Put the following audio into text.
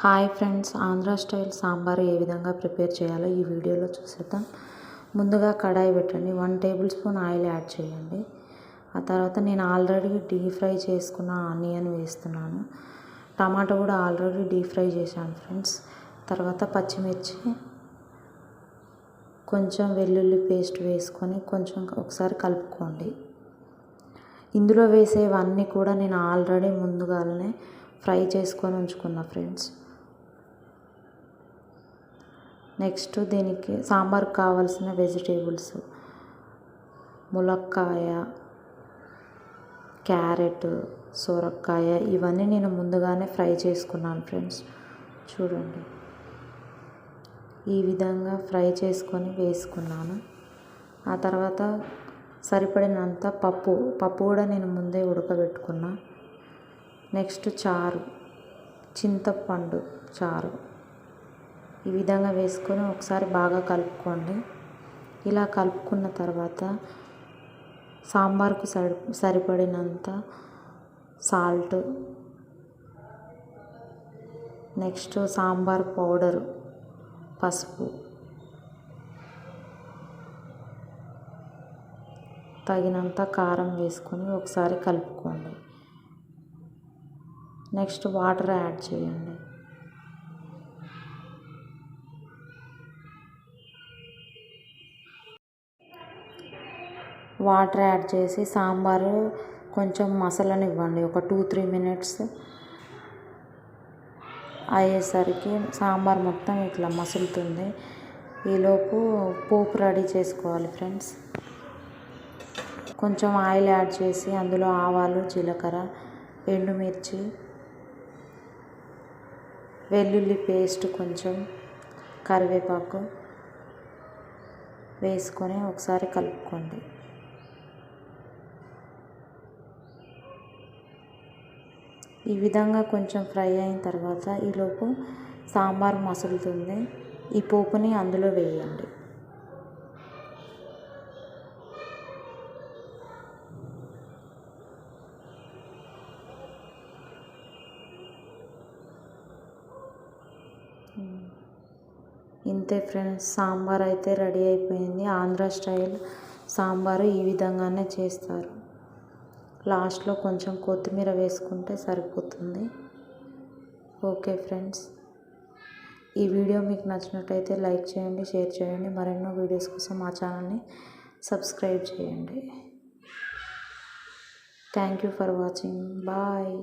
Hi friends Andhra style sambar ఏ విధంగా prepare చేయాలో ఈ వీడియోలో చూసేద్దాం. ముందుగా కడాయి పెట్టండి. One tablespoon oil add చేయండి. ఆ తర్వాత నేను ఆల్రెడీ డీప్ ఫ్రై చేసుకున్న ఆనియన్ వేస్తున్నాను. టమాటా కూడా ఆల్రెడీ డీప్ ఫ్రై చేశాను ఫ్రెండ్స్. తర్వాత పచ్చిమిర్చి కొంచెం వెల్లుల్లి పేస్ట్ వేసుకొని కొంచెం ఒకసారి కలుపుకోండి. ఇందులో వేసేవన్నీ కూడా నేను ఆల్రెడీ ముందుగానే ఫ్రై చేసుకొని ఉంచుకున్నా ఫ్రెండ్స్. నెక్స్ట్ దీనికి సాంబార్కి కావాల్సిన వెజిటేబుల్స్. ములక్కాయ క్యారెట్ సొరకాయ ఇవన్నీ నేను ముందుగానే ఫ్రై చేసుకున్నాను ఫ్రెండ్స్. చూడండి. ఈ విధంగా ఫ్రై చేసుకొని వేసుకున్నాను. ఆ తర్వాత సరిపడినంత పప్పు పప్పు కూడా నేను ముందే ఉడకబెట్టుకున్నా. నెక్స్ట్ చారు చింతపండు చారు. ఈ విధంగా వేసుకొని ఒకసారి బాగా కలుపుకోండి. ఇలా కలుపుకున్న తర్వాత సాంబార్కు సరి సరిపడినంత సాల్ట్ నెక్స్ట్ సాంబార్ పౌడరు పసుపు తగినంత కారం వేసుకొని ఒకసారి కలుపుకోండి. నెక్స్ట్ వాటర్ యాడ్ చేయండి. వాటర్ యాడ్ చేసి సాంబారు కొంచెం మసలనివ్వండి. ఒక టూ త్రీ మినిట్స్ అయ్యేసరికి సాంబార్ మొత్తం ఇట్లా మసులుతుంది. ఈలోపు పోపు రెడీ చేసుకోవాలి ఫ్రెండ్స్. కొంచెం ఆయిల్ యాడ్ చేసి అందులో ఆవాలు జీలకర్ర ఎండుమిర్చి వెల్లుల్లి పేస్ట్ కొంచెం కరివేపాకు వేసుకొని ఒకసారి కలుపుకోండి. ఈ విధంగా కొంచెం ఫ్రై అయిన తర్వాత ఈలోపు సాంబార్ మసులుతుంది. ఈ పోపుని అందులో వేయండి. ఇంతే ఫ్రెండ్స్ సాంబార్ అయితే రెడీ అయిపోయింది. ఆంధ్ర స్టైల్ సాంబారు ఈ విధంగానే చేస్తారు. లాస్ట్లో కొంచెం కొత్తిమీర వేసుకుంటే సరిపోతుంది. Okay friends. ఈ వీడియో మీకు నచ్చినట్టయితే లైక్ చేయండి షేర్ చేయండి. మరెన్నో వీడియోస్ కోసం మా ఛానల్ని సబ్స్క్రైబ్ చేయండి. Thank you for watching. Bye.